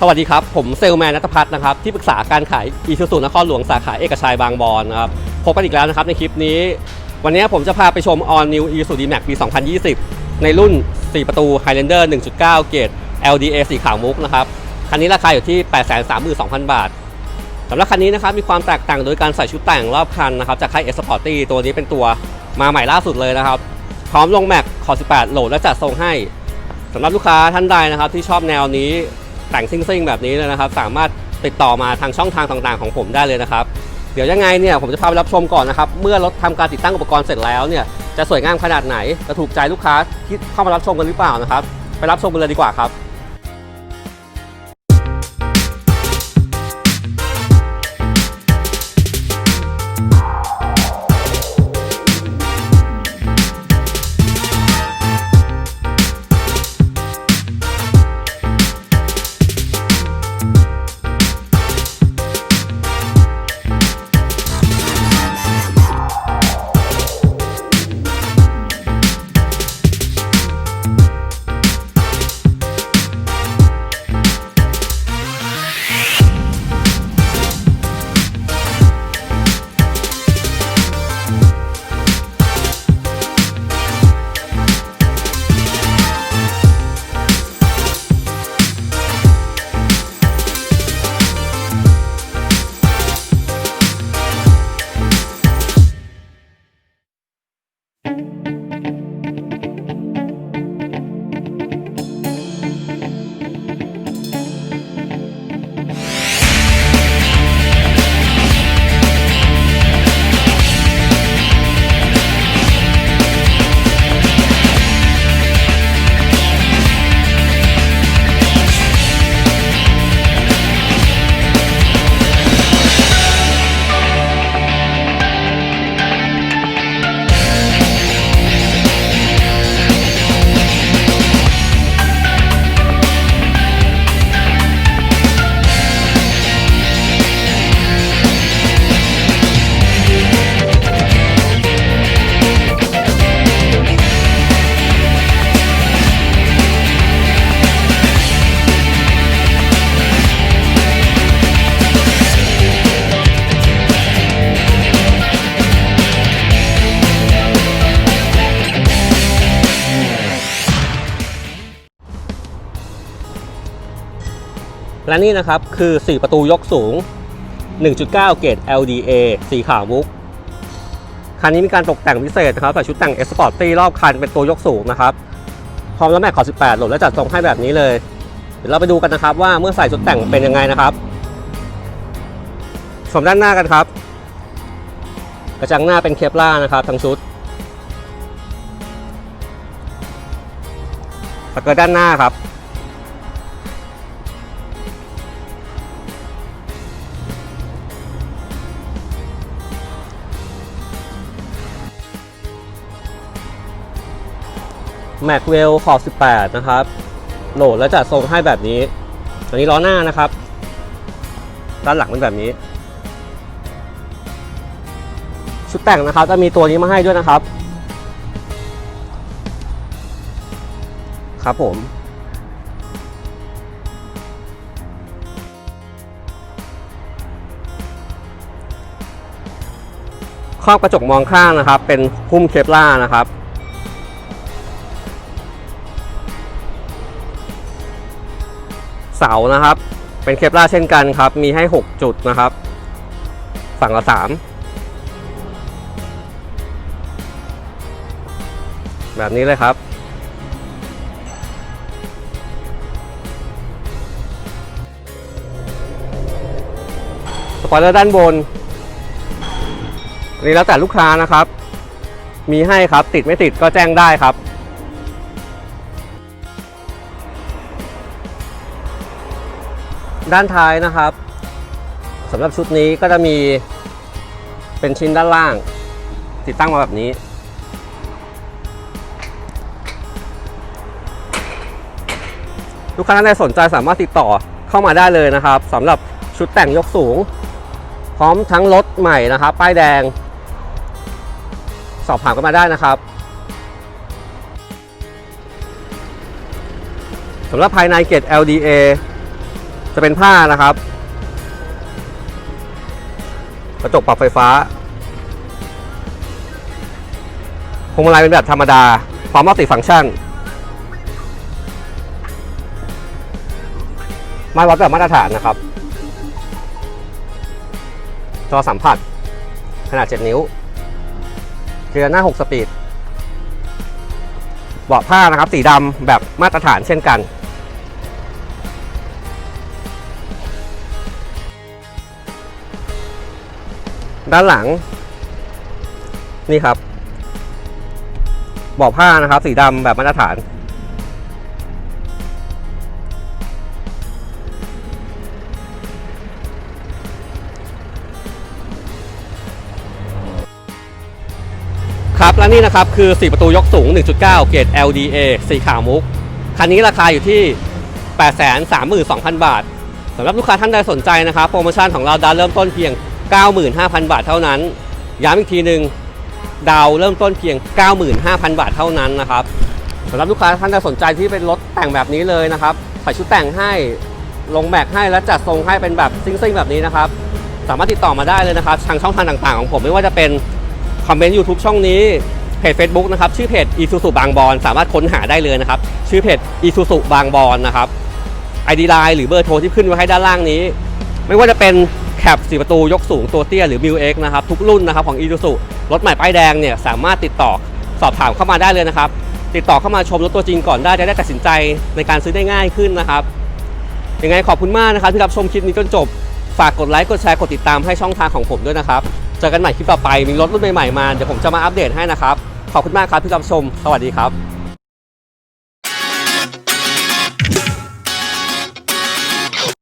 สวัสดีครับ ผมเซลแมนนัทพัฒน์นะครับ ที่ปรึกษาการขายอีซูซูนครหลวงสาขาเอกชัยบางบอนนะครับ พบกันอีกแล้วนะครับในคลิปนี้ วันนี้ผมจะพาไปชม All New Isuzu D-Max ปี 2020 ในรุ่น 4 ประตู Highlander 1.9 เกรด LDA สีขาวมุกนะครับ คันนี้ราคาอยู่ที่ 832,000 บาทสำหรับคันนี้นะครับมีความแตกต่างโดยการใส่ชุดแต่งรอบคันนะครับจากค่าย S Sporty ตัวนี้เป็นตัวมาใหม่ล่าสุดเลยนะครับ พร้อมลงแม็กคอ18 โหลดและจัดทรงให้สำหรับลูกค้าท่านใดนะครับที่ชอบแนวนี้ แต่งซิ่งๆแบบนี้เลยนะครับ สามารถติดต่อมาทางช่องทางต่างๆของผมได้เลยนะครับ เดี๋ยวยังไงเนี่ยผมจะพาไปรับชมก่อนนะครับ เมื่อรถทำการติดตั้งอุปกรณ์เสร็จแล้วเนี่ยจะสวยงามขนาดไหนจะถูกใจลูกค้าที่เข้ามารับชมกันหรือเปล่านะครับ ไปรับชมกันเลยดีกว่าครับ และนี่นะครับคือ 4 ประตูยกสูง 1.9 เกรด LDA สีขาวมุกคันนี้มีการตกแต่งพิเศษนะครับใส่ชุดแต่ง S Sport ตีรอบคันเป็นตัวยกสูงนะครับ พร้อมแล้วแม็กขอ18 หลดและจัดทรงให้แบบนี้เลย เดี๋ยวเราไปดูกันนะครับว่าเมื่อใส่ชุดแต่งเป็นยังไงนะครับ ชมด้านหน้ากันครับ กระจังหน้าเป็นเคปล่านะครับทั้งชุดสเกิร์ตด้านหน้าครับ แม็กเวลขอบ18 นะครับ โหลดและจัดทรงให้แบบนี้ อันนี้ล้อหน้านะครับ ด้านหลังเป็นแบบนี้ ชุดแต่งนะครับจะมีตัวนี้มาให้ด้วยนะครับ ครับผมครอบกระจกมองข้างนะครับ เป็นหุ้มเคปล่านะครับ เสานะครับ เป็นเคปล่าเช่นกันครับ มีให้ 6 จุดนะครับ ฝั่งละ3แบบนี้เลยครับ สปอยเลอร์ด้านบนอันนี้แล้วแต่ลูกค้านะครับ มีให้ครับติดไม่ติดก็แจ้งได้ครับ ด้านท้ายนะครับสำหรับชุดนี้ก็จะมีเป็นชิ้นด้านล่าง ติดตั้งมาแบบนี้ ลูกค้าท่านใดสนใจสามารถติดต่อเข้ามาได้เลยนะครับสำหรับชุดแต่งยกสูง พร้อมทั้งรถใหม่นะครับ ป้ายแดง สอบถามกันมาได้นะครับสำหรับภายในเกรด LDA จะเป็นผ้านะครับ กระจกปรับไฟฟ้าพวงมาลัยเป็นแบบธรรมดา พร้อมมัลติฟังก์ชันไม้วัดแบบมาตรฐานนะครับ จอสัมผัส ขนาด 7 นิ้ว เกียร์หน้า 6 สปีด เบาะผ้านะครับ สีดำแบบมาตรฐานเช่นกัน ด้านหลัง นี่ครับเบาะผ้านะครับ สีดำแบบมาตรฐาน ครับและนี่นะครับคือ 4 ประตูยกสูง 1.9 เกรด LDA สีขาวมุก คันนี้ราคาอยู่ที่ 832,000 บาทสำหรับลูกค้าท่านใดสนใจนะครับ โปรโมชั่นของเราดาเริ่มต้นเพียง 95,000 บาทเท่านั้น ย้ำอีกทีหนึ่งดาวเริ่มต้นเพียง 95,000 บาทเท่านั้นนะครับสำหรับลูกค้าท่านใดสนใจที่เป็นรถแต่งแบบนี้เลยนะครับใส่ชุดแต่งให้ลงแม็กให้และจัดทรงให้เป็นแบบซิ่งๆแบบนี้นะครับ สามารถติดต่อมาได้เลยนะครับทางช่องทางต่างๆของผมไม่ว่าจะเป็นคอมเมนต์ YouTube ช่องนี้เพจ Facebook นะครับชื่อเพจ i s u z u บางบอนสามารถค้นหาได้เลยนะครับ ชื่อเพจ i s u z u บางบอนนะครับ ID Line หรือเบอร์โทรที่ขึ้นไว้ให้ด้านล่างนี้ ไม่ว่าจะเป็น แคปสีประตูยกสูงตัวเตี้ยหรือ m ิ X นะครับทุกรุ่นนะครับของ i s u z u รถใหม่ป้ายแดงเนี่ยสามารถติดต่อสอบถามเข้ามาได้เลยนะครับ ติดต่อเข้ามาชมรถตัวจริงก่อนได้จะได้ตัดสินใจในการซื้อได้ง่ายขึ้นนะครับยังไงขอบคุณมากนะครับที่รับชมคลิปนี้จนจบฝากกดไลค์กดแชร์กดติดตามให้ช่องทางของผมด้วยนะครับเจอกันใหม่คลิปต่อไปมีรถรุ่นใหม่ๆมาเดี๋ยวผมจะมาอัปเดตให้นะครับขอบคุณมากครับที่รับชม สวัสดีครับ